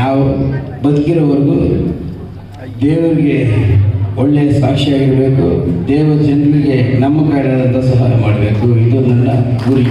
ನಾವು ಬದುಕಿರೋವರೆಗೂ ದೇವರಿಗೆ ಒಳ್ಳೆಯ ಸಾಕ್ಷಿಯಾಗಿರಬೇಕು ದೇವ ಜನರಿಗೆ ನಮ್ಮ ಕಾರ್ಯದಂಥ ಸಹಾಯ ಮಾಡಬೇಕು. ಇದು ನನ್ನ ಗುರಿ.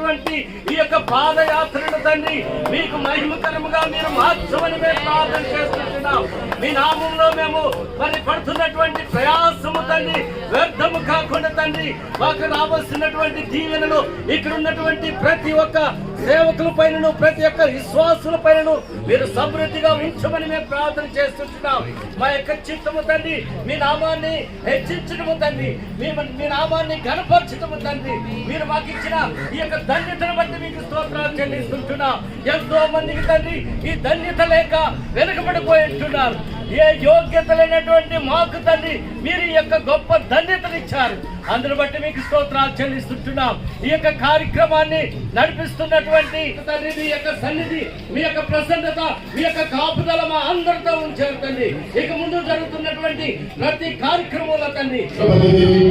చేస్తున్నటువంటి ఈ యొక్క పాదయాత్రను తండ్రి మీకు మహిమకరముగా మీరు మార్చమని మేము ప్రార్థన చేస్తుంటున్నాం. మీ నామంలో మేము మరి పడుతున్నటువంటి ప్రయాసము తండ్రి వ్యర్థము కాకుండా తండ్రి మాకు రావాల్సినటువంటి దీవెనలు ఇక్కడ ఉన్నటువంటి ప్రతి ఒక్క సేవకుల పైనను ప్రతి ఒక్క విశ్వాసుల పైనను మీరు సమృద్ధిగా ఉంచమని మేము ప్రార్థన చేస్తుంటున్నాం. మా యొక్క చిత్తము తండ్రి మీ నామాన్ని హెచ్చించడము తండ్రి మీ మీ నామాన్ని గణపరచడము తండ్రి మీరు మాకు ఇచ్చిన ఈ యొక్క ధన్యతను బట్టి మీకు స్తోత్రాలు చెల్లిస్తుంటున్నాం. ఎంతో మందికి తండ్రి ఈ ధన్యత లేక వెనుకబడిపోయి ఉంటున్నారు. ఏ యోగ్యత లేనటువంటి మాకు తండ్రి మీరు ఈ యొక్క గొప్ప ధన్యతను ఇచ్చారు అందును బట్టి మీకు స్తోత్రాలు చెల్లిస్తుంటున్నాం ఈ యొక్క కార్యక్రమాన్ని నడిపిస్తున్నటువంటి తండ్రి మీ యొక్క సన్నిధి మీ యొక్క ప్రసన్నత మీ యొక్క కాపుదల మా అందరితో ఉంచారు తండ్రి ఇక ముందు జరుగుతున్నటువంటి ప్రతి కార్యక్రమంలో తండ్రి ಬಂದಿದ್ದೀವಿ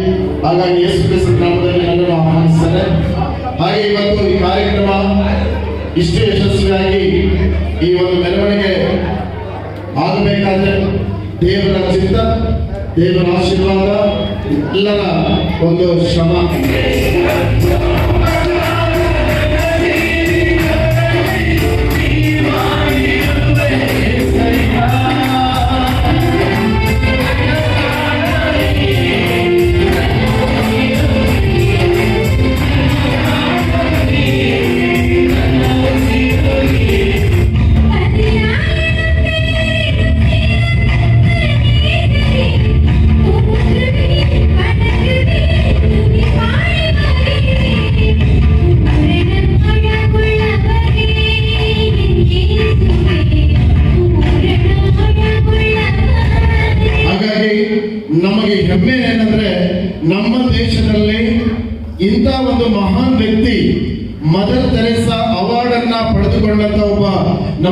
ಹಾಗಾಗಿ ಯೇಸು ಕ್ರಿಸ್ತ ನಾಮದಲ್ಲಿ ನನ್ನನ್ನು ಆಹ್ವಾನಿಸ್ತಾರೆ ಹಾಗೆ ಇವತ್ತು ಈ ಕಾರ್ಯಕ್ರಮ ಇಷ್ಟು ಯಶಸ್ವಿಯಾಗಿ ಈ ಒಂದು ಮೆರವಣಿಗೆ ಆಗಬೇಕಾದ್ರೆ ದೇವರ ಚಿತ್ತ ದೇವರ ಆಶೀರ್ವಾದ ಎಲ್ಲರ ಒಂದು ಶ್ರಮ.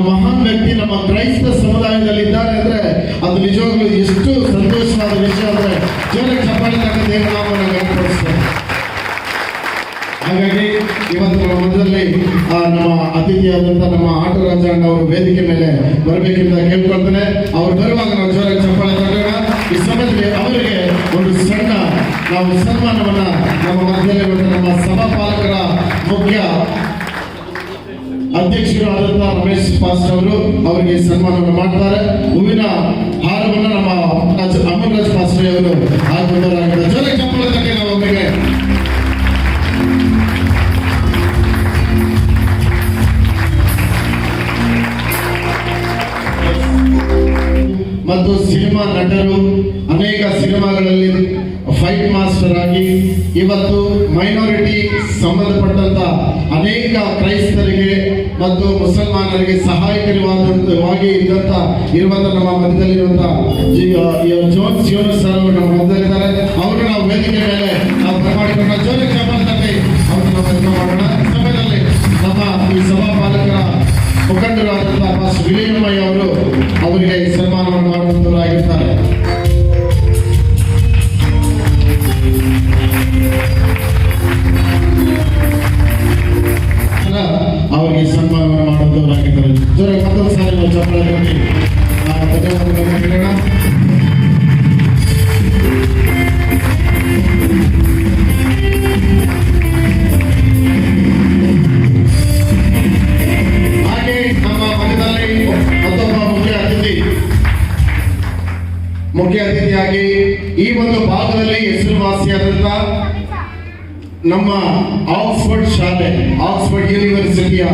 ಮಹಾನ್ ವ್ಯಕ್ತಿ ನಮ್ಮ ಕ್ರೈಸ್ತ ಸಮುದಾಯದಲ್ಲಿ ಇದ್ದಾರೆ ಅಂದ್ರೆ ಅದು ನಿಜವಾಗ್ಲೂ ಎಷ್ಟು ಸಂತೋಷವಾದ ವಿಷಯ ಅಂದ್ರೆ ಜೋರಕ್ಕೆ ಚಪ್ಪಾಳೆ ತಕ್ಕ ದೇವನಾಮವನ್ನು ಹಾಗಾಗಿ ಇವತ್ತು ನಮ್ಮ ಮಧ್ಯದಲ್ಲಿ ನಮ್ಮ ಅತಿಥಿಯಾದಂತ ನಮ್ಮ ಆಟ ರಾಜಣ್ಣ ಅವರು ವೇದಿಕೆ ಮೇಲೆ ಬರಬೇಕೆಂದು ಕೇಳ್ಕೊಳ್ತೇನೆ. ಅವ್ರು ಬರುವಾಗ ನಾವು ಜೋರಾಗಿ ಚಪ್ಪಾಳೆ ತಗೋಣ ಈ ಸಮಯದಲ್ಲಿ ಅವರಿಗೆ ಒಂದು ಸಣ್ಣ, ನಾವು ಸನ್ಮಾನವನ್ನ ನಮ್ಮ ಮಧ್ಯದಲ್ಲಿ ನಮ್ಮ ಸಭಾಪಾಲಕರ ಮುಖ್ಯ ಅಧ್ಯಕ್ಷರು ರಮೇಶ್ ಪಾಸ್ಟರ್ ಅವರು ಅವರಿಗೆ ಸನ್ಮಾನವನ್ನು ಮಾಡ್ತಾರೆ. ಹೂವಿನ ಹಾರವನ್ನು ನಮ್ಮ ಅಮರಾಜ್ ಅಮರರಾಜ್ ಪಾಸ್ಟ್ರಿ ಅವರು ಹಾಕಿದ್ದಾರೆ ಜೊತೆ ನಾವು ಅವರಿಗೆ ಮತ್ತು ಸಿನಿಮಾ ನಟರು, ಅನೇಕ ಸಿನಿಮಾಗಳಲ್ಲಿ ಫೈಟ್ ಮಾಸ್ಟರ್ ಆಗಿ ಇವತ್ತು ಮೈನಾರಿಟಿ ಸಂಬಂಧಪಟ್ಟಂತ ಅನೇಕ ಕ್ರೈಸ್ತರಿಗೆ ಮತ್ತು ಮುಸಲ್ಮಾನರಿಗೆ ಸಹಾಯಕರವಾಗಿ ಇದ್ದಂತ ಇರುವಂತ ನಮ್ಮ ಮಧ್ಯದಲ್ಲಿರುವಂತ ಜಿ- ಆ, ಜೋನ್ಸ್ ಯೂನಸ್ ಸರ್ ಅವರು ನಮ್ಮ ಮಧ್ಯದಲ್ಲಿದ್ದಾರೆ. ಅವರು ನಾವು ವೇದಿಕೆ ಮೇಲೆ ನಾವು ಜೋರಿ ಚಪಾತಿ ಅವರು ನಾವು ಮಾಡೋಣ ಈ ಸಮಯದಲ್ಲಿ ನಮ್ಮ ಈ ಸಭಾಪಾಲಕರ ಒಂದು ಭಾಗದಲ್ಲಿ ಹೆಸರುವಾಸಿಯಾದಂತ ನಮ್ಮ ಆಕ್ಸ್ಫರ್ಡ್ ಶಾಲೆ, ಆಕ್ಸ್ಫರ್ಡ್ ಯೂನಿವರ್ಸಿಟಿಯ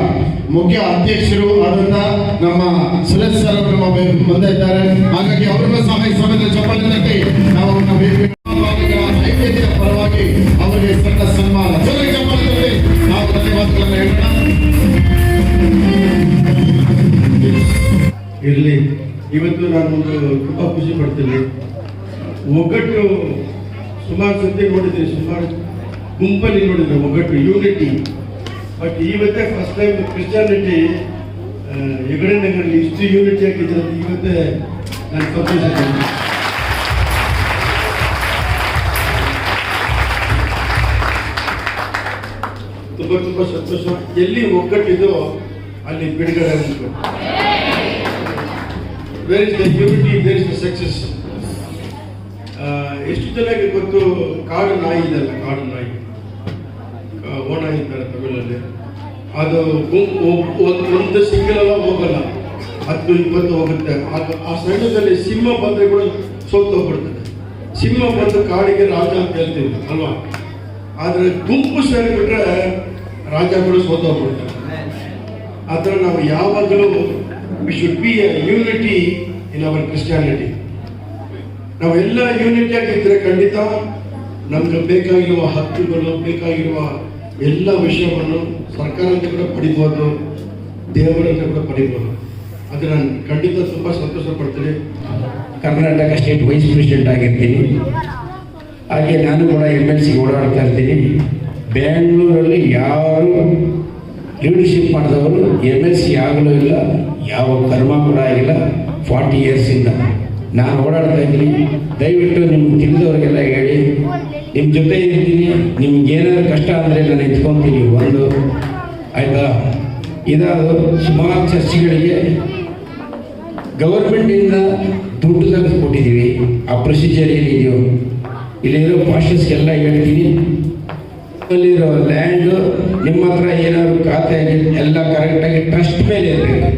ಮುಖ್ಯ ಅಧ್ಯಕ್ಷರು ಆದಂತ ನಮ್ಮ ಸುರೇಶ್ ಸರ್ ಅವರು ನಮ್ಮ ಬೆ- ಮುಂದೆ ಇದ್ದಾರೆ. ಹಾಗಾಗಿ ಅವರನ್ನು ಸಹ ಈ ಸಮಯದ ಚಪ್ಪಲಿ ನಾವು ಪರವಾಗಿ ಅವರಿಗೆ ಸಣ್ಣ ಸನ್ಮಾನ. ಇವತ್ತು ನಾನು ಒಂದು ತುಂಬ ಖುಷಿ ಪಡ್ತೀನಿ. ಒಗ್ಗಟ್ಟು ಸುಮಾರು ಸತಿ ನೋಡಿದ್ದೀನಿ, ಸುಮಾರು ಗುಂಪಲ್ಲಿ ನೋಡಿದ್ರೆ ಒಗ್ಗಟ್ಟು ಯೂನಿಟಿ ಬಟ್ ಇವತ್ತೇ ಫಸ್ಟ್ ಟೈಮ್ ಕ್ರಿಶ್ಚಿಯಾನಿಟಿ ಎಗಡೆ ನಗರಲ್ಲಿ ಇಷ್ಟು ಯೂನಿಟಿ ಆಗಿದ್ರೆ ಇವತ್ತೆ ನಾನು ಸಂತೋಷ. ತುಂಬ ತುಂಬ ಸಂತೋಷ. ಎಲ್ಲಿ ಒಗ್ಗಟ್ಟಿದೋ ಅಲ್ಲಿ ಬಿಡುಗಡೆ where is the unity where is the success ಎಷ್ಟು ಜನಕ್ಕೆ ಗೊತ್ತು ಕಾಡು ನಾಯಿ ಇದೆಲ್ಲ, ಕಾಡು ನಾಯಿ? ಓಣ ಇದ್ದಾರೆ ತಮಿಳಲ್ಲಿ. ಅದು ಒಂದ್- ಒಂದು ಸಿಂಗಲ್ ಎಲ್ಲ ಹೋಗಲ್ಲ. ಹತ್ತು, ಇಪ್ಪತ್ತು ಹೋಗುತ್ತೆ. ಅದು ಆ ಸಣ್ಣದಲ್ಲಿ ಸಿಂಹ ಬಂದರೆ ಕೂಡ ಸೋತು ಹೋಗ್ಬಿಡ್ತದೆ. ಸಿಂಹ ಬಂದು ಕಾಡಿಗೆ ರಾಜ ಅಂತ ಹೇಳ್ತೀವಿ ಅಲ್ವಾ? ಆದರೆ ಗುಂಪು ಸೇರಿಬಿಟ್ರೆ ರಾಜ ಕೂಡ ಸೋತು ಹೋಗ್ಬಿಡ್ತಾರೆ ಆ ಥರ ನಾವು ಯಾವಾಗಲೂ we should be a unity in our Christianity ನಾವೆಲ್ಲ ಯೂನಿಟಿ ಆಗಿದ್ರೆ ಖಂಡಿತ ನಮ್ಗೆ ಬೇಕಾಗಿರುವ ಹಕ್ಕುಗಳು, ಬೇಕಾಗಿರುವ ಎಲ್ಲ ವಿಷಯವನ್ನು ಸರ್ಕಾರದಿಂದ ಕೂಡ ಪಡಿಬೋದು ದೇವರಿಂದ ಕೂಡ ಪಡಿಬೋದು. ಅದು ನಾನು ಖಂಡಿತ ತುಂಬ ಸಂತೋಷ ಪಡ್ತೀನಿ ಕರ್ನಾಟಕ ಸ್ಟೇಟ್ ವೈಸ್ ಪ್ರೆಸಿಡೆಂಟ್ ಆಗಿರ್ತೀನಿ. ಹಾಗೆ ನಾನು ಕೂಡ ಎಂ ಎಲ್ ಸಿ ಓಡಾಡ್ತಾ ಇರ್ತೀನಿ. ಬ್ಯಾಂಗ್ಳೂರಲ್ಲಿ ಯಾರು ಲೀಡರ್ಶಿಪ್ ಮಾಡಿದವರು ಎಂ ಎಲ್ ಸಿ ಆಗಲೂ ಇಲ್ಲ. ಯಾವ ಕರ್ಮ ಕೂಡ ಆಗಿಲ್ಲ. ಫಾರ್ಟಿ ಇಯರ್ಸಿಂದ ನಾನು ಓಡಾಡ್ತಾ ಇದ್ದೀನಿ. ದಯವಿಟ್ಟು ನಿಮ್ಗೆ ತಿಳಿದವ್ರಿಗೆಲ್ಲ ಹೇಳಿ. ನಿಮ್ಮ ಜೊತೆ ಇರ್ತೀನಿ. ನಿಮ್ಗೆ ಏನಾದ್ರು ಕಷ್ಟ ಅಂದರೆ ನಾನು ಎತ್ಕೊತೀನಿ. ಒಂದು, ಆಯಿತಾ? ಇದಾದ ಸುಮಾರು ಚರ್ಚ್ಗಳಿಗೆ ಗೌರ್ಮೆಂಟಿಂದ ದುಡ್ಡು ತೆಗೆದುಕೊಟ್ಟಿದ್ದೀವಿ. ಆ ಪ್ರೊಸೀಜರ್ ಏನಿದೆಯೋ. ಇಲ್ಲಿರೋ ಪಾಸ್ಟರ್ಸ್ಗೆಲ್ಲ ಹೇಳ್ತೀನಿ. ಅಲ್ಲಿರೋ ಲ್ಯಾಂಡು ನಿಮ್ಮ ಹತ್ರ ಏನಾದರೂ ಖಾತೆ ಎಲ್ಲ ಕರೆಕ್ಟಾಗಿ ಟ್ರಸ್ಟ್ ಮೇಲೆ ಇರಬೇಕು.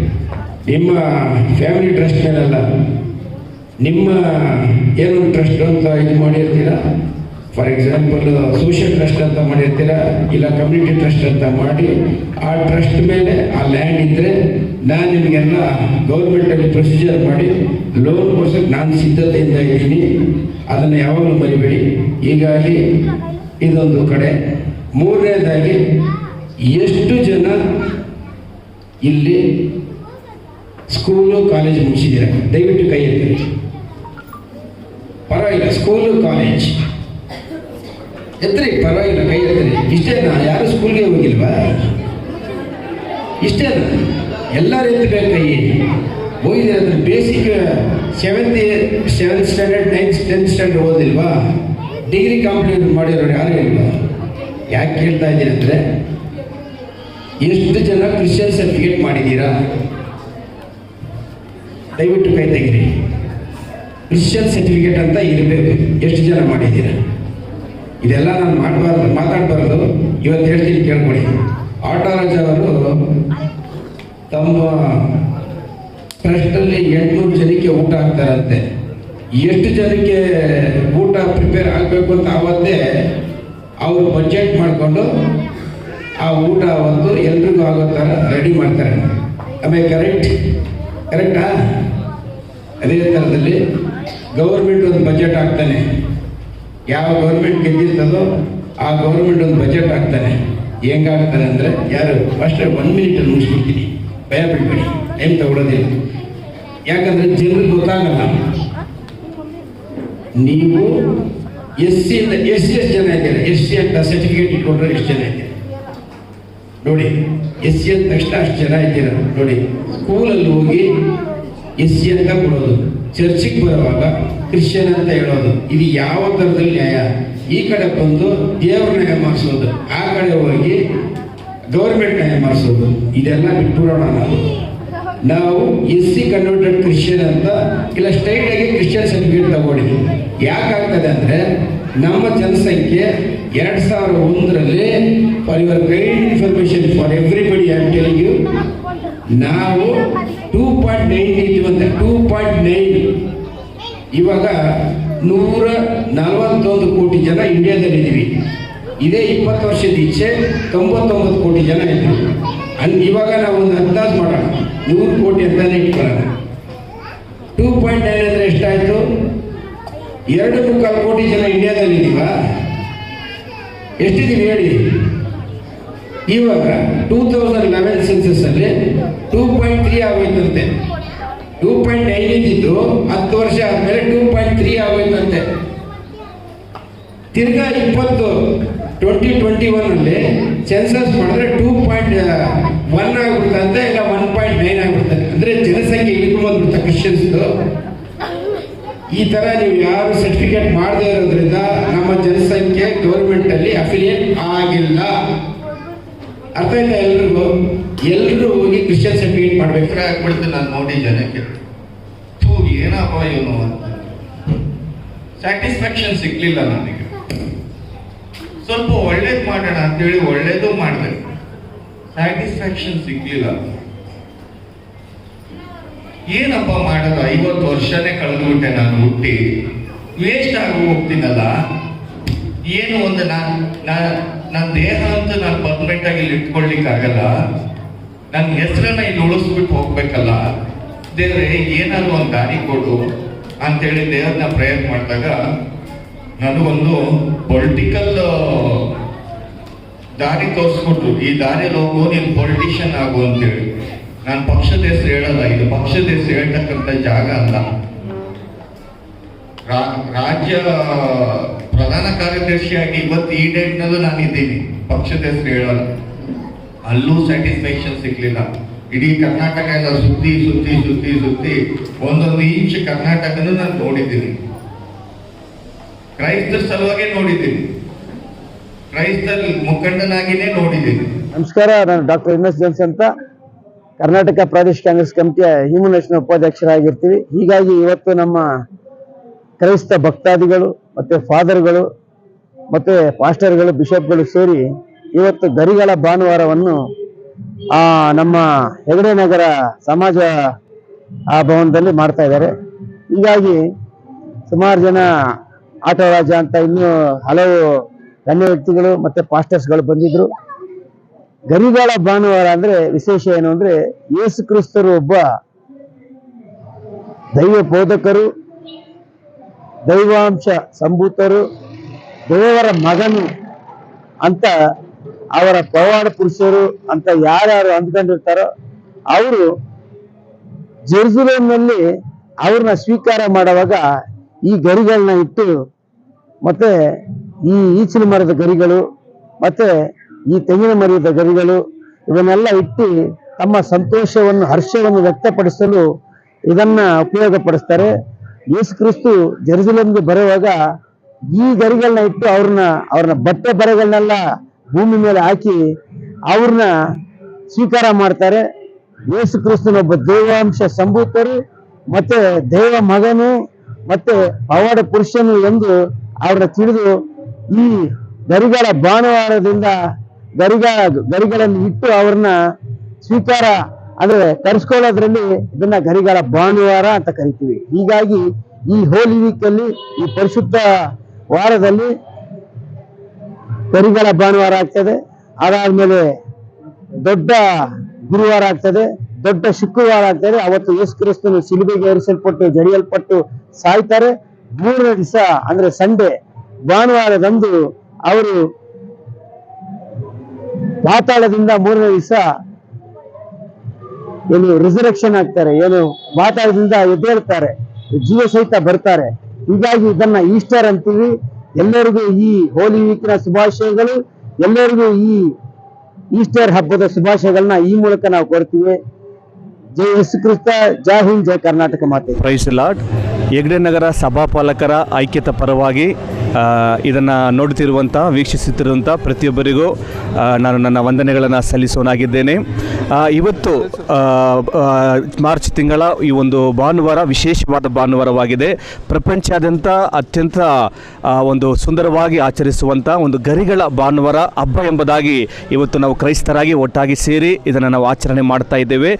ನಿಮ್ಮ ಫ್ಯಾಮಿಲಿ ಟ್ರಸ್ಟ್ ಮೇಲಲ್ಲ, ನಿಮ್ಮ ಏನು ಟ್ರಸ್ಟ್ ಅಂತ ಇದು ಮಾಡಿರ್ತೀರಾ? ಫಾರ್ ಎಕ್ಸಾಂಪಲ್ ಸೋಷಿಯಲ್ ಟ್ರಸ್ಟ್ ಅಂತ ಮಾಡಿರ್ತೀರಾ? ಇಲ್ಲ ಕಮ್ಯುನಿಟಿ ಟ್ರಸ್ಟ್ ಅಂತ ಮಾಡಿ, ಆ ಟ್ರಸ್ಟ್ ಮೇಲೆ ಆ ಲ್ಯಾಂಡ್ ಇದ್ದರೆ ನಾನು ನಿಮಗೆಲ್ಲ ಗೌರ್ಮೆಂಟಲ್ಲಿ ಪ್ರೊಸೀಜರ್ ಮಾಡಿ ಲೋನ್ ಕೊಡ್ಸೋಕೆ ನಾನು ಸಿದ್ಧತೆಯಿಂದ ಇದ್ದೀನಿ. ಅದನ್ನು ಯಾವಾಗಲೂ ಮರಿಬೇಡಿ. ಹೀಗಾಗಿ ಇದೊಂದು ಕಡೆ. ಮೂರನೇದಾಗಿ, ಎಷ್ಟು ಜನ ಇಲ್ಲಿ ಸ್ಕೂಲು ಕಾಲೇಜ್ ಮುಗಿಸಿದ್ದೀರ? ದಯವಿಟ್ಟು ಕೈ ಎತ್ತಿ. ಪರವಾಗಿಲ್ಲ, ಸ್ಕೂಲು ಕಾಲೇಜ್. ಎತ್ತರಿ, ಪರವಾಗಿಲ್ಲ, ಕೈ ಎತ್ತರಿ. ಇಷ್ಟೇನಾ? ಯಾರು ಸ್ಕೂಲ್ಗೆ ಹೋಗಿಲ್ವಾ? ಇಷ್ಟೇನಾ? ಎಲ್ಲರೂ ಎತ್ತಬೇಕು ಕೈ ಹೋಗಿದ್ದೀರ? ಅಂದ್ರೆ basic seventh seventh standard ninth tenth standard ಓದಿಲ್ವಾ? Degree complete ಮಾಡಿರೋರು ಯಾರು ಇಲ್ವಾ? ಯಾಕೆ ಕೇಳ್ತಾ ಇದ್ದೀರಂದ್ರೆ ಎಷ್ಟು ಜನ ಕ್ರಿಶ್ಚಿಯನ್ ಸರ್ಟಿಫಿಕೇಟ್ ಮಾಡಿದ್ದೀರಾ? ದಯವಿಟ್ಟು ಕೈ ತೆಗಿರಿ. ಕ್ರಿಶ್ಚಿಯನ್ ಸರ್ಟಿಫಿಕೇಟ್ ಅಂತ ಇರಬೇಕು. ಎಷ್ಟು ಜನ ಮಾಡಿದ್ದೀರಾ? ಇದೆಲ್ಲ ನಾನು ಮಾಡಬಾರ್ದು, ಮಾತಾಡಬಾರ್ದು. ಇವತ್ತು ಹೇಳ್ತೀನಿ ಕೇಳ್ಕೊಳ್ಳಿ. ಆಟೋರಾಜ್ ಅವರು ತಮ್ಮ ಟ್ರಸ್ಟಲ್ಲಿ ಎಂಟುನೂರು ಜನಕ್ಕೆ ಊಟ ಹಾಕ್ತಾರಂತೆ. ಎಷ್ಟು ಜನಕ್ಕೆ ಊಟ ಪ್ರಿಪೇರ್ ಆಗಬೇಕು ಅಂತ ಆವತ್ತೇ ಅವರು ಬಜೆಟ್ ಮಾಡಿಕೊಂಡು ಆ ಊಟ ಒಂದು ಎಲ್ರಿಗೂ ಆಗೋ ಥರ ರೆಡಿ ಮಾಡ್ತಾರೆ. ಆಮೇಲೆ ಕರೆಕ್ಟ್ ಕರೆಕ್ಟಾ ಅದೇ ಥರದಲ್ಲಿ ಗೌರ್ಮೆಂಟ್ ಒಂದು ಬಜೆಟ್ ಹಾಕ್ತಾನೆ. ಯಾವ ಗೌರ್ಮೆಂಟ್ ಗೆದ್ದಿರ್ತದೋ ಆ ಗೌರ್ಮೆಂಟ್ ಒಂದು ಬಜೆಟ್ ಹಾಕ್ತಾನೆ. ಹೆಂಗಾಗ್ತಾನೆ ಅಂದರೆ, ಯಾರು ಫಸ್ಟ್ ಒನ್ ಮಿನಿಟಲ್ಲಿ ಮುಗಿಸ್ಬಿಡ್ತೀನಿ. ಭಯ ಬಿಡ್ಬೇಡಿ ಟೈಮ್ ತಗೊಳ್ಳೋದಿಲ್ಲ ಯಾಕಂದರೆ ಜನರಿಗೆ ಗೊತ್ತಾಗಲ್ಲ. ನೀವು ಎಸ್ ಸಿ ಅಂತ ಎಸ್ ಸಿ ಎಷ್ಟು ಜನ ಇದ್ದಾರೆ? ಎಸ್ ಸಿ ಅಂತ ಸರ್ಟಿಫಿಕೇಟ್ ಇಟ್ಕೊಂಡ್ರೆ ಎಷ್ಟು ಜನ ಇದ್ದಾರೆ? ನೋಡಿ ಎಸ್ ಸಿ ಅಂದ ತಕ್ಷಣ ಅಷ್ಟು ಜನ ಇದ್ದೀರ? ನೋಡಿ ಸ್ಕೂಲಲ್ಲಿ ಹೋಗಿ ಎಸ್ ಸಿ ಅಂತ ಕೊಡೋದು. ಚರ್ಚಿಗೆ ಬರುವಾಗ ಕ್ರಿಶ್ಚಿಯನ್ ಅಂತ ಹೇಳೋದು. ಇದು ಯಾವ ಥರದಲ್ಲಿ ನ್ಯಾಯ? ಈ ಕಡೆ ಬಂದು ದೇವ್ರ ನ್ಯಾಯ ಮಾಡಿಸೋದು. ಆ ಕಡೆ ಹೋಗಿ ಗೌರ್ಮೆಂಟ್ ನ್ಯಾಯ ಮಾಡಿಸೋದು. ಇದೆಲ್ಲ ಬಿಟ್ಬಿಡೋಣ ನಾವು. ನಾವು ಎಸ್ ಸಿ ಕನ್ವರ್ಟೆಡ್ ಕ್ರಿಶ್ಚಿಯನ್ ಅಂತ ಇಲ್ಲ ಸ್ಟ್ರೈಟ್ ಆಗಿ ಕ್ರಿಶ್ಚಿಯನ್ ಸರ್ಟಿಫಿಕೇಟ್ ತಗೊಳ್ಳಿ. ಯಾಕಾಗ್ತದೆ ಅಂದರೆ ನಮ್ಮ ಜನಸಂಖ್ಯೆ ಎರಡು ಸಾವಿರದ ಒಂದರಲ್ಲಿ for your guide information for everybody am telling you ನಾವು ಇವಾಗ ನೂರ ನಲವತ್ತೊಂದು ಕೋಟಿ ಜನ ಇಂಡಿಯಾದಲ್ಲಿದ್ದೀವಿ. ಇದೇ ಇಪ್ಪತ್ತು ವರ್ಷದ ಈಚೆ ತೊಂಬತ್ತೊಂಬತ್ತು ಕೋಟಿ ಜನ ಇದ್ದೀವಿ ಅಲ್ಲಿ ಇವಾಗ ನಾವು ಒಂದು ಅಂದಾಜು ಮಾಡೋಣ. ನೂರು ಕೋಟಿ ಅಂತಾನೆ ಇಟ್ಕೊಳ್ಳೋಣ ಟೂ ಪಾಯಿಂಟ್ ನೈನ್ ಅಂದರೆ ಎಷ್ಟಾಯಿತು? ಎರಡು ಮುಕ್ಕಾಲು ಕೋಟಿ ಜನ ಇಂಡಿಯಾದಲ್ಲಿದ್ದೀವಾ? ಎಷ್ಟಿದ್ದೀವಿ ಹೇಳಿ? ಇವಾಗ ಟೂ ತೌಸಂಡ್ ಲೆವೆನ್ ಸೆನ್ಸಸ್ ಅಲ್ಲಿ ಟೂ ಪಾಯಿಂಟ್ ತ್ರೀ ಆಗೋಯ್ತಂತೆ. ಟೂ ಪಾಯಿಂಟ್ ನೈನ್ ಇದ್ದಿದ್ದು ಹತ್ತು ವರ್ಷ ಆದ್ಮೇಲೆ ಟೂ ಪಾಯಿಂಟ್ ತ್ರೀ ಆಗೋಯ್ತಂತೆ. ತಿರ್ಗಾ ಇಪ್ಪತ್ತು ಟ್ವೆಂಟಿ ಟ್ವೆಂಟಿ ಒನ್ ಅಲ್ಲಿ ಸೆನ್ಸಸ್ ಮಾಡಿದ್ರೆ ಟೂ ಪಾಯಿಂಟ್ ಒನ್ ಆಗ್ಬಿಡ್ತಂತೆ, ಇಲ್ಲ ಒನ್ ಪಾಯಿಂಟ್ ನೈನ್ ಆಗ್ಬಿಡುತ್ತೆ. ಅಂದ್ರೆ ಜನಸಂಖ್ಯೆ ಬಂದ್ಬಿಡ್ತ ಕ್ರಿಶ್ಚಿಯನ್ಸ್ದು ಈ ತರ ನೀವು ಯಾರು ಸರ್ಟಿಫಿಕೇಟ್ ಮಾಡದೇ ಇರೋದ್ರಿಂದ ನಮ್ಮ ಜನಸಂಖ್ಯೆ ಗೌರ್ಮೆಂಟಲ್ಲಿ ಅಫಿಲಿಯೇಟ್ ಆಗಿಲ್ಲ. ಅರ್ಥ ಇಲ್ಲ ಎಲ್ರಿಗೂ? ಎಲ್ರು ಹೋಗಿ ಕ್ರಿಶ್ಚಿಯನ್ ಸರ್ಟಿಫಿಕೇಟ್ ಮಾಡ್ಬೇಕಾದ್ರೆ ಆಗ್ಬಿಡ್ತು ನಾನು ನೋಡಿ ಜನಕ್ಕೆ ಥೂ, ಏನಪ್ಪ ಇವನು ಅಂತ. ಸ್ಯಾಟಿಸ್ಫ್ಯಾಕ್ಷನ್ ಸಿಗ್ಲಿಲ್ಲ ನನಗೆ. ಸ್ವಲ್ಪ ಒಳ್ಳೇದು ಮಾಡೋಣ ಅಂತೇಳಿ ಒಳ್ಳೇದು ಮಾಡಿದೆ. ಸ್ಯಾಟಿಸ್ಫ್ಯಾಕ್ಷನ್ ಸಿಗ್ಲಿಲ್ಲ. ಏನಪ್ಪ ಮಾಡೋದು? ಐವತ್ತು ವರ್ಷನೇ ಕಳೆದ್ಬಿಟ್ಟೆ ನಾನು ಹುಟ್ಟಿ. ವೇಸ್ಟ್ ಆಗಿ ಹೋಗ್ತೀನಲ್ಲ. ಏನು ಒಂದು ನಾನು ನನ್ನ ದೇಹ ಅಂತ ನಾನು ಪರ್ಮನೆಂಟ್ ಆಗಿ ಇಲ್ಲಿ ಇಟ್ಕೊಳ್ಲಿಕ್ಕಾಗಲ್ಲ. ನನ್ನ ಹೆಸರನ್ನ ಇಲ್ಲಿ ಉಳಿಸ್ಬಿಟ್ಟು ಹೋಗ್ಬೇಕಲ್ಲ? ದೇವ್ರೆ, ಏನಾದ್ರು ಒಂದು ದಾರಿ ಕೊಡು ಅಂತೇಳಿ ದೇವ್ರನ್ನ ಪ್ರಯತ್ನ ಮಾಡಿದಾಗ ನನಗೊಂದು ಪೊಲಿಟಿಕಲ್ ದಾರಿ ತೋರಿಸ್ಕೊಟ್ರು. ಈ ದಾರಿಯಲ್ಲಿ ಹೋಗು, ನೀನು ಪೊಲಿಟಿಷಿಯನ್ ಆಗು ಅಂತೇಳಿ. ನಾನು ಪಕ್ಷದ ಹೆಸರು ಹೇಳಲ್ಲ, ಇದು ಪಕ್ಷದ ಹೆಸರು ಹೇಳ್ತಕ್ಕಂಥ ಜಾಗ ಅಲ್ಲ. ರಾಜ್ಯ ಪ್ರಧಾನ ಕಾರ್ಯದರ್ಶಿಯಾಗಿ ಇವತ್ತು ಈ ಡೇಟ್ನಲ್ಲೂ ನಾನು ಇದ್ದೀನಿ ಪಕ್ಷದ ಹೆಸರು ಹೇಳಲ್ಲ. ಅಲ್ಲೂ ಸ್ಯಾಟಿಸ್ಫ್ಯಾಕ್ಷನ್ ಸಿಗ್ಲಿಲ್ಲ. ಇಡೀ ಕರ್ನಾಟಕ ಎಲ್ಲ ಸುತ್ತಿ ಸುತ್ತಿ ಸುತ್ತಿ ಸುತ್ತಿ ಒಂದೊಂದು ಇಂಚ್ ಕರ್ನಾಟಕನೂ ನಾನು ನೋಡಿದ್ದೀನಿ. ಕ್ರೈಸ್ತರ ಸಲುವಾಗಿ ನೋಡಿದ್ದೀನಿ. ಕ್ರೈಸ್ತರ ಮುಖಂಡನಾಗಿನೇ ನೋಡಿದ್ದೀನಿ. ನಮಸ್ಕಾರ, ನಾನು ಡಾಕ್ಟರ್ ಎನ್ ಎಸ್ ಜನ್ಸ್ ಅಂತ. ಕರ್ನಾಟಕ ಪ್ರದೇಶ ಕಾಂಗ್ರೆಸ್ ಕಮಿಟಿಯ ಹ್ಯೂಮನ್ ಉಪಾಧ್ಯಕ್ಷರಾಗಿರ್ತೀವಿ. ಹೀಗಾಗಿ ಇವತ್ತು ನಮ್ಮ ಕ್ರೈಸ್ತ ಭಕ್ತಾದಿಗಳು, ಮತ್ತು ಫಾದರ್ಗಳು ಮತ್ತು ಪಾಸ್ಟರ್ಗಳು ಬಿಷಪ್ಗಳು ಸೇರಿ ಇವತ್ತು ಗರಿಗಳ ಭಾನುವಾರವನ್ನು, ಆ, ನಮ್ಮ ಹೆಗಡೆ ನಗರ ಸಮಾಜ, ಆ, ಭವನದಲ್ಲಿ ಮಾಡ್ತಾ ಇದ್ದಾರೆ. ಹೀಗಾಗಿ ಸುಮಾರು ಜನ ಆಟೋ ರಾಜ ಅಂತ ಇನ್ನೂ ಹಲವು ಗಣ್ಯ ವ್ಯಕ್ತಿಗಳು ಮತ್ತೆ ಪಾಸ್ಟರ್ಸ್ಗಳು ಬಂದಿದ್ರು. ಗರಿಗಳ ಭಾನುವಾರ ಅಂದ್ರೆ ವಿಶೇಷ ಏನು ಅಂದ್ರೆ ಯೇಸು ಕ್ರಿಸ್ತರು ಒಬ್ಬ ದೈವ ಬೋಧಕರು, ದೈವಾಂಶ ಸಂಭೂತರು, ದೇವರ ಮಗನು ಅಂತ ಅವರ ಪವಾಡ ಪುರುಷರು ಅಂತ ಯಾರ್ಯಾರು ಅಂದ್ಕೊಂಡಿರ್ತಾರೋ ಅವರು ಜೆರುಸಲೇಮ್ನಲ್ಲಿ ಅವ್ರನ್ನ ಸ್ವೀಕಾರ ಮಾಡುವಾಗ ಈ ಗರಿಗಳನ್ನ ಇಟ್ಟು ಮತ್ತೆ ಈ ಈಚಿನ ಮರದ ಗರಿಗಳು, ಮತ್ತೆ ಈ ತೆಂಗಿನ ಮರದ ಗರಿಗಳು ಇವನ್ನೆಲ್ಲ ಇಟ್ಟು ತಮ್ಮ ಸಂತೋಷವನ್ನು, ಹರ್ಷವನ್ನು ವ್ಯಕ್ತಪಡಿಸಲು ಇದನ್ನ ಉಪಯೋಗ ಪಡಿಸ್ತಾರೆ ಯೇಸು ಕ್ರಿಸ್ತು ಜೆರುಸಲೇಮ್ಗೆ ಬರುವಾಗ ಈ ಗರಿಗಳನ್ನ ಇಟ್ಟು ಅವ್ರನ್ನ ಅವ್ರನ್ನ ಬಟ್ಟೆ ಬರೆಗಳನ್ನೆಲ್ಲ ಭೂಮಿ ಮೇಲೆ ಹಾಕಿ ಅವ್ರನ್ನ ಸ್ವೀಕಾರ ಮಾಡ್ತಾರೆ. ಯೇಸು ಕ್ರಿಸ್ತನ ಒಬ್ಬ ದೇವಾಂಶ ಸಂಭೂತರು, ಮತ್ತೆ ದೇವ ಮಗನು, ಮತ್ತೆ ಪವಾಡ ಪುರುಷನು ಎಂದು ಅವ್ರನ್ನ ತಿಳಿದು ಈ ಗರಿಗಳ ಭಾನುವಾರದಿಂದ ಗರಿಗಳ ಗರಿಗಳನ್ನು ಇಟ್ಟು ಅವ್ರನ್ನ ಸ್ವೀಕಾರ ಅಂದ್ರೆ ಕರೆಸ್ಕೊಳ್ಳೋದ್ರಲ್ಲಿ ಇದನ್ನ ಗರಿಗಳ ಭಾನುವಾರ ಅಂತ ಕರಿತೀವಿ. ಹೀಗಾಗಿ ಈ ಹೋಲಿ ವೀಕ್ ಅಲ್ಲಿ, ಈ ಪರಿಶುದ್ಧ ವಾರದಲ್ಲಿ ಗರಿಗಳ ಭಾನುವಾರ ಆಗ್ತದೆ. ಅದಾದ್ಮೇಲೆ ದೊಡ್ಡ ಗುರುವಾರ ಆಗ್ತದೆ. ದೊಡ್ಡ ಶುಕ್ರವಾರ ಆಗ್ತದೆ. ಅವತ್ತು ಯೇಸು ಕ್ರಿಸ್ತನು ಸಿಲುಬೆಗೆ ಏರಿಸಲ್ಪಟ್ಟು, ಜಡಿಯಲ್ಪಟ್ಟು ಸಾಯ್ತಾರೆ. ಮೂರನೇ ದಿವಸ ಅಂದ್ರೆ ಸಂಡೆ ಭಾನುವಾರದಂದು ಅವರು ಪಾತಾಳದಿಂದ ಮೂರನೇ ದಿವಸ ಏನು ರಿಸರ್ವೆಕ್ಷನ್ ಆಗ್ತಾರೆ. ಏನು ಪಾತಾಳದಿಂದ ಎದ್ದೇಳ್ತಾರೆ. ಜೀವ ಸಹಿತ ಬರ್ತಾರೆ. ಹೀಗಾಗಿ ಇದನ್ನ ಈಸ್ಟರ್ ಅಂತೀವಿ. ಎಲ್ಲರಿಗೂ ಈ ಹೋಲಿ ವೀಕ್ನ ಶುಭಾಶಯಗಳು, ಎಲ್ಲರಿಗೂ ಈ ಈಸ್ಟರ್ ಹಬ್ಬದ ಶುಭಾಶಯಗಳನ್ನ ಈ ಮೂಲಕ ನಾವು ಕೊಡ್ತೀವಿ ಜೈ ಯೇಸು ಕ್ರಿಸ್ತ, ಜೈ ಹಿಂದ್, ಜೈ ಕರ್ನಾಟಕ ಮಾತೆ. ಪ್ರೈಸ್ ಲಾಡ್ ಹೆಗ್ಡೆ ನಗರ ಸಭಾಪಾಲಕರ ಐಕ್ಯತ ಪರವಾಗಿ ಇದನ್ನು ನೋಡುತ್ತಿರುವಂಥ ವೀಕ್ಷಿಸುತ್ತಿರುವಂಥ ಪ್ರತಿಯೊಬ್ಬರಿಗೂ ನಾನು ನನ್ನ ವಂದನೆಗಳನ್ನು ಸಲ್ಲಿಸೋನಾಗಿದ್ದೇನೆ ಇವತ್ತು ಮಾರ್ಚ್ ತಿಂಗಳ ಈ ಒಂದು ಭಾನುವಾರ, ವಿಶೇಷವಾದ ಭಾನುವಾರವಾಗಿದೆ. ಪ್ರಪಂಚಾದ್ಯಂತ ಅತ್ಯಂತ ಒಂದು ಸುಂದರವಾಗಿ ಆಚರಿಸುವಂಥ ಒಂದು ಗರಿಗಳ ಭಾನುವಾರ ಹಬ್ಬ ಎಂಬುದಾಗಿ ಇವತ್ತು ನಾವು ಕ್ರೈಸ್ತರಾಗಿ ಒಟ್ಟಾಗಿ ಸೇರಿ ಇದನ್ನು ನಾವು ಆಚರಣೆ ಮಾಡ್ತಾ ಇದ್ದೇವೆ.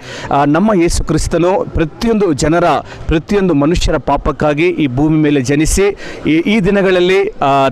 ನಮ್ಮ ಯೇಸು ಕ್ರಿಸ್ತನು ಪ್ರತಿಯೊಂದು ಜನರ, ಪ್ರತಿಯೊಂದು ಮನುಷ್ಯರ ಪಾಪಕ್ಕಾಗಿ ಈ ಭೂಮಿ ಮೇಲೆ ಜನಿಸಿ ಈ ದಿನಗಳಲ್ಲಿ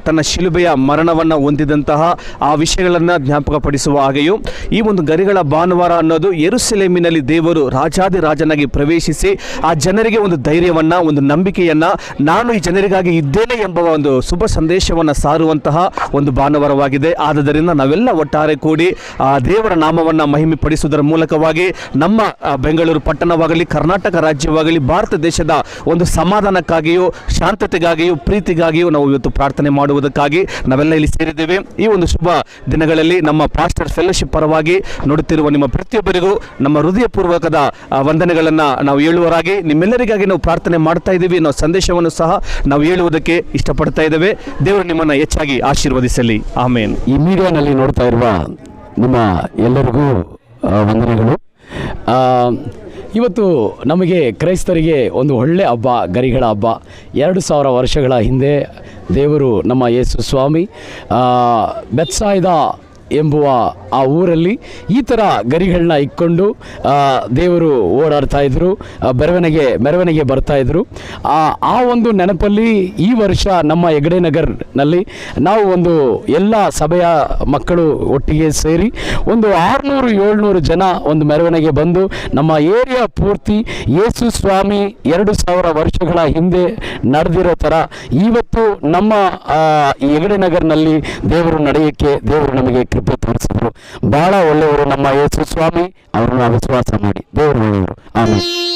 ತನ್ನ ಶಿಲುಬೆಯ ಮರಣವನ್ನು ಹೊಂದಿದಂತಹ ಆ ವಿಷಯಗಳನ್ನು ಜ್ಞಾಪಕಪಡಿಸುವ ಹಾಗೆಯೂ ಈ ಒಂದು ಗರಿಗಳ ಭಾನುವಾರ ಅನ್ನೋದು ಎರುಸೆಲೆಮಿನಲ್ಲಿ ದೇವರು ರಾಜಾದಿರಾಜನಾಗಿ ಪ್ರವೇಶಿಸಿ ಆ ಜನರಿಗೆ ಒಂದು ಧೈರ್ಯವನ್ನು, ಒಂದು ನಂಬಿಕೆಯನ್ನು ನಾನು ಈ ಜನರಿಗಾಗಿ ಇದ್ದೇನೆ ಎಂಬ ಒಂದು ಶುಭ ಸಂದೇಶವನ್ನು ಸಾರುವಂತಹ ಒಂದು ಭಾನುವಾರವಾಗಿದೆ. ಆದ್ದರಿಂದ ನಾವೆಲ್ಲ ಒಟ್ಟಾರೆ ಕೂಡಿ ಆ ದೇವರ ನಾಮವನ್ನು ಮಹಿಮೆ ಪಡಿಸುವುದರ ಮೂಲಕವಾಗಿ ನಮ್ಮ ಬೆಂಗಳೂರು ಪಟ್ಟಣವಾಗಲಿ, ಕರ್ನಾಟಕ ರಾಜ್ಯವಾಗಲಿ, ಭಾರತ ದೇಶದ ಒಂದು ಸಮಾಧಾನಕ್ಕಾಗಿಯೂ, ಶಾಂತತೆಗಾಗಿಯೂ, ಪ್ರೀತಿಗಾಗಿಯೂ ನಾವು ಇವತ್ತು ಪ್ರಾರ್ಥನೆ ಮಾಡುವುದಕ್ಕಾಗಿ ನಾವೆಲ್ಲ ಇಲ್ಲಿ ಸೇರಿದ್ದೇವೆ. ಈ ಒಂದು ಶುಭ ದಿನಗಳಲ್ಲಿ ನಮ್ಮ ಪಾಸ್ಟರ್ ಫೆಲೋಶಿಪ್ ಪರವಾಗಿ ನೋಡುತ್ತಿರುವ ನಿಮ್ಮ ಪ್ರತಿಯೊಬ್ಬರಿಗೂ ನಮ್ಮ ಹೃದಯಪೂರ್ವಕದ ವಂದನೆಗಳನ್ನು ನಾವು ಹೇಳುವರಾಗಿ ನಿಮ್ಮೆಲ್ಲರಿಗಾಗಿ ನಾವು ಪ್ರಾರ್ಥನೆ ಮಾಡ್ತಾ ಇದ್ದೀವಿ ಅನ್ನೋ ಸಂದೇಶವನ್ನು ಸಹ ನಾವು ಹೇಳುವುದಕ್ಕೆ ಇಷ್ಟಪಡ್ತಾ ಇದ್ದೇವೆ. ದೇವರು ನಿಮ್ಮನ್ನು ಹೆಚ್ಚಾಗಿ ಆಶೀರ್ವದಿಸಲಿ. ಆಮೇನ್. ಈ ಮೀಡಿಯಾನಲ್ಲಿ ನೋಡ್ತಾ ಇರುವ ನಿಮ್ಮ ಎಲ್ಲರಿಗೂ ವಂದನೆಗಳು. ಇವತ್ತು ನಮಗೆ ಕ್ರೈಸ್ತರಿಗೆ ಒಂದು ಒಳ್ಳೆಯ ಹಬ್ಬ, ಗರಿಗಳ ಹಬ್ಬ. ಎರಡು ಸಾವಿರ ವರ್ಷಗಳ ಹಿಂದೆ ದೇವರು ನಮ್ಮ ಯೇಸು ಸ್ವಾಮಿ ಬೆತ್ಸಾಯ್ದ ಎಂಬುವ ಆ ಊರಲ್ಲಿ ಈ ಥರ ಗರಿಗಳನ್ನ ಇಕ್ಕೊಂಡು ದೇವರು ಓಡಾಡ್ತಾ ಇದ್ರು ಬೆರವಣಿಗೆ, ಮೆರವಣಿಗೆ ಮೆರವಣಿಗೆ ಬರ್ತಾ ಇದ್ರು. ಆ ಒಂದು ನೆನಪಲ್ಲಿ ಈ ವರ್ಷ ನಮ್ಮ ಹೆಗಡೆ ನಗರ್ನಲ್ಲಿ ನಾವು ಒಂದು ಎಲ್ಲ ಸಭೆಯ ಮಕ್ಕಳು ಒಟ್ಟಿಗೆ ಸೇರಿ ಒಂದು ಆರುನೂರು, ಏಳ್ನೂರು ಜನ ಒಂದು ಮೆರವಣಿಗೆ ಬಂದು ನಮ್ಮ ಏರಿಯಾ ಪೂರ್ತಿ ಯೇಸು ಸ್ವಾಮಿ ಎರಡು ಸಾವಿರ ವರ್ಷಗಳ ಹಿಂದೆ ನಡೆದಿರೋ ಥರ ಇವತ್ತು ನಮ್ಮ ಹೆಗಡೆ ನಗರ್ನಲ್ಲಿ ದೇವರು ನಡೆಯೋಕ್ಕೆ ದೇವರು ನಮಗೆ ಕೃಪೆ ತೋರಿಸಿದ್ರು. ಬಹಳ ಒಳ್ಳೆಯವರು ನಮ್ಮ ಯೇಸು ಸ್ವಾಮಿ ಅವರನ್ನು ವಿಶ್ವಾಸ ಮಾಡಿ ದೇವರು ಒಳ್ಳೆಯವರು. ಆಮೇಲೆ